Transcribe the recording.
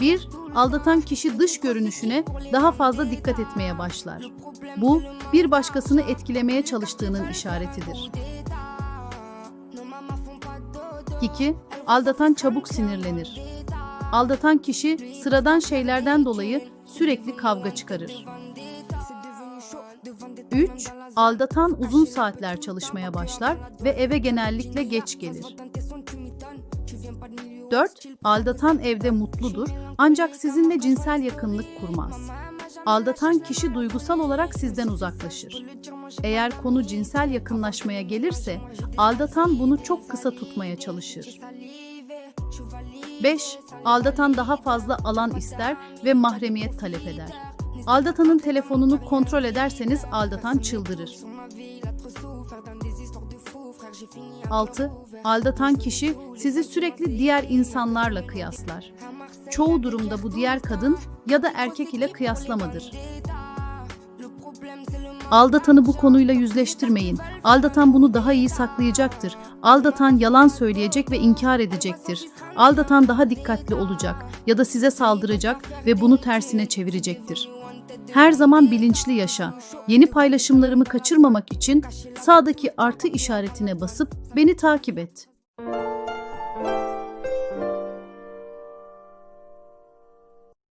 1. Aldatan kişi dış görünüşüne daha fazla dikkat etmeye başlar. Bu, bir başkasını etkilemeye çalıştığının işaretidir. 2. Aldatan çabuk sinirlenir. Aldatan kişi sıradan şeylerden dolayı sürekli kavga çıkarır. 3. Aldatan uzun saatler çalışmaya başlar ve eve genellikle geç gelir. 4. Aldatan evde mutludur ancak sizinle cinsel yakınlık kurmaz. Aldatan kişi duygusal olarak sizden uzaklaşır. Eğer konu cinsel yakınlaşmaya gelirse, aldatan bunu çok kısa tutmaya çalışır. 5. Aldatan daha fazla alan ister ve mahremiyet talep eder. Aldatanın telefonunu kontrol ederseniz aldatan çıldırır. 6. Aldatan kişi sizi sürekli diğer insanlarla kıyaslar. Çoğu durumda bu diğer kadın ya da erkek ile kıyaslamadır. Aldatanı bu konuyla yüzleştirmeyin. Aldatan bunu daha iyi saklayacaktır. Aldatan yalan söyleyecek ve inkar edecektir. Aldatan daha dikkatli olacak ya da size saldıracak ve bunu tersine çevirecektir. Her zaman bilinçli yaşa. Yeni paylaşımlarımı kaçırmamak için sağdaki artı işaretine basıp beni takip et.